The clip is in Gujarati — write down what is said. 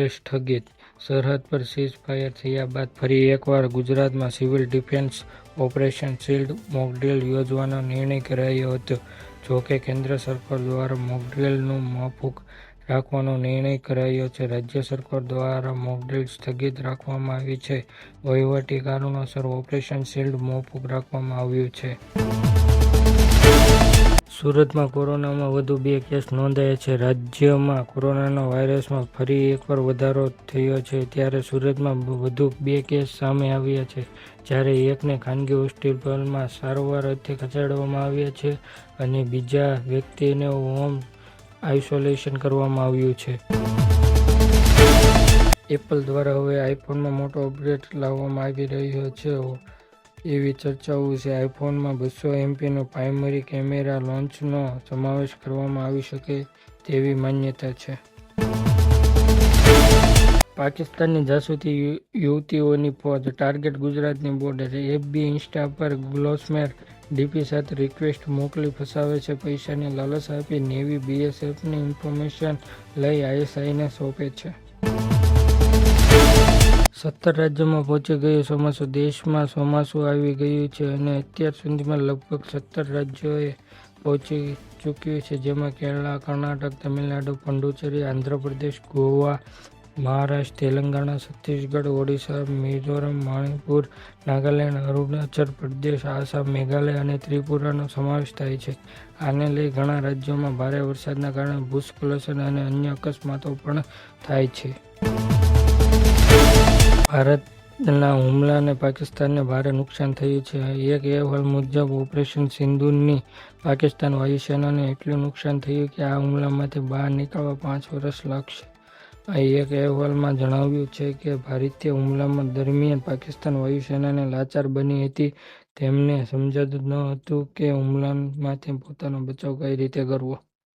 મોકડ્રીલ સ્થગિત. સરહદ પર સીઝ ફાયર થયા બાદ ફરી એકવાર ગુજરાતમાં civil defence operation shield mock drill યોજવાનો નિર્ણય કરાયો હતો. જોકે કેન્દ્ર સરકાર દ્વારા મોકડ્રીલનું મોફુક રાખવાનો નિર્ણય કરાયો છે. રાજ્ય સરકાર દ્વારા મોકડ્રીલ સ્થગિત રાખવામાં આવી છે. વહીવટી કારણોસર ઓપરેશન શીલ્ડ મોફુક રાખવામાં આવ્યું છે. સુરતમાં કોરોનામાં વધુ બે કેસ નોંધાયા છે. રાજ્યમાં કોરોનાના વાયરસમાં ફરી એકવાર વધારો થયો છે. ત્યારે સુરતમાં વધુ બે કેસ સામે આવ્યા છે. જ્યારે એકને ખાનગી હોસ્પિટલમાં સારવાર અર્થે ખસેડવામાં આવ્યા છે અને બીજા વ્યક્તિને હોમ આઇસોલેશન કરવામાં આવ્યું છે. એપલ દ્વારા હવે આઈફોનમાં મોટો અપડેટ લાવવામાં આવી રહ્યો છે. એવી ચર્ચાઓ છે. આઈફોનમાં બસો એમપીનો પ્રાઇમરી કેમેરા લોન્ચનો સમાવેશ કરવામાં આવી શકે તેવી માન્યતા છે. પાકિસ્તાનની જાસૂસી યુવતીઓની ફોજ, ટાર્ગેટ ગુજરાતની બોર્ડર એફબી ઇન્સ્ટા પર ગ્લોસમેર ડીપી સાથે રિક્વેસ્ટ મોકલી ફસાવે છે. પૈસાની લાલચ આપી નેવી બીએસએફની ઇન્ફોર્મેશન લઈ આઈએસઆઈને સોંપે છે. સત્તર રાજ્યોમાં પહોંચી ગયું. ચોમાસું દેશમાં ચોમાસું આવી ગયું છે અને અત્યાર સુધીમાં લગભગ સત્તર રાજ્યોએ પહોંચી ચૂક્યું છે, જેમાં કેરળ, કર્ણાટક, તમિલનાડુ, પંડુચેરી, આંધ્રપ્રદેશ, ગોવા, મહારાષ્ટ્ર, તેલંગાણા, છત્તીસગઢ, ઓડિશા, મિઝોરમ, મણિપુર, નાગાલેન્ડ, અરુણાચલ પ્રદેશ, આસામ, મેઘાલય અને ત્રિપુરાનો સમાવેશ થાય છે. આને લઈ ઘણા રાજ્યોમાં ભારે વરસાદના કારણે ભૂસ્ખલન અને અન્ય અકસ્માતો પણ થાય છે. ભારતના હુમલાને પાકિસ્તાનને ભારે નુકસાન થયું છે. એક અહેવાલ મુજબ, ઓપરેશન સિંધુની પાકિસ્તાન વાયુસેનાને એટલું નુકસાન થયું કે આ હુમલામાંથી બહાર નીકળવા પાંચ વર્ષ લાગશે. એક અહેવાલમાં જણાવ્યું છે કે ભારતીય હુમલામાં દરમિયાન પાકિસ્તાન વાયુસેનાને લાચાર બની હતી. તેમને સમજાતું ન હતું કે હુમલામાંથી પોતાનો બચાવ કઈ રીતે કરવો.